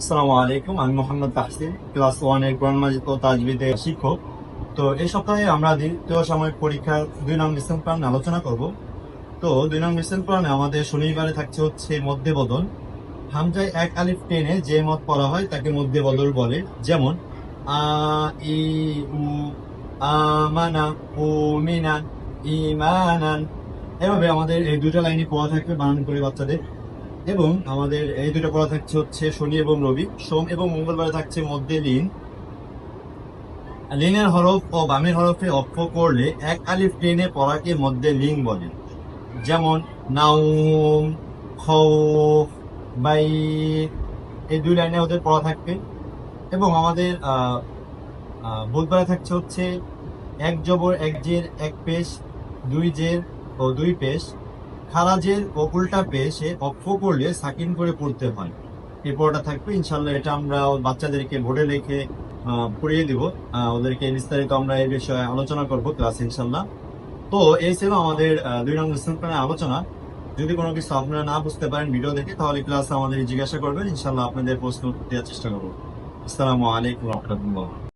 আসসালামু আলাইকুম, আমি মোহাম্মদ তাহসিন, ক্লাস ওয়ানের কোরআন মাজিদ ও তাজবিদের শিক্ষক। তো এই সপ্তাহে আমরা দ্বিতীয় সাময়িক পরীক্ষার দুই নং মিশ্রণ প্ল্যান আলোচনা করব। তো দুই নং মিশ্রণ প্ল্যানে আমাদের শনিবারে থাকছে হচ্ছে মধ্যে বদল। হামজায় এক আলিফ টেনে যে মত পড়া হয় তাকে মধ্যে বদল বলে। যেমন, আ, ই, উ আমানা উ মিনান ইমানান এভাবে আমাদের এই দুটো লাইনে পড়া থাকবে বানান করে বাচ্চাদের। এবং আমাদের এই দুটো পড়া থাকছে হচ্ছে শনি এবং রবি। সোম এবং মঙ্গলবারে থাকছে মধ্যে লিন। লিনের হরফ ও বামের হরফে অক্ষ করলে এক আলিফ টেনে পড়াকে মধ্যে লিং বলে। যেমন নাউম বাই, এই দুই লাইনে ওদের পড়া থাকবে। এবং আমাদের বুধবারে থাকছে হচ্ছে এক জবর, এক জের, এক পেশ, দুই জের ও দুই পেশ। খারাজের ও পেয়ে সে অক্ষ করলে সাকিন করে পড়তে হয়। এই পড়াটা থাকবে ইনশাল্লাহ এটা আমরা বাচ্চাদেরকে বোর্ডে লিখে পড়িয়ে দিব। ওদেরকে বিস্তারিত আমরা এই বিষয়ে আলোচনা করব ক্লাস ইনশাল্লাহ তো এই ছিল আমাদের দুই নম্বর স্থানের আলোচনা। যদি কোনো কিছু আপনারা না বুঝতে পারেন ভিডিও দেখে, তাহলে ক্লাস আমাদের জিজ্ঞাসা করবেন ইনশাল্লাহ আপনাদের প্রশ্ন দেওয়ার চেষ্টা করব। আসসালামু আলাইকুম রহমতুল্লাহ।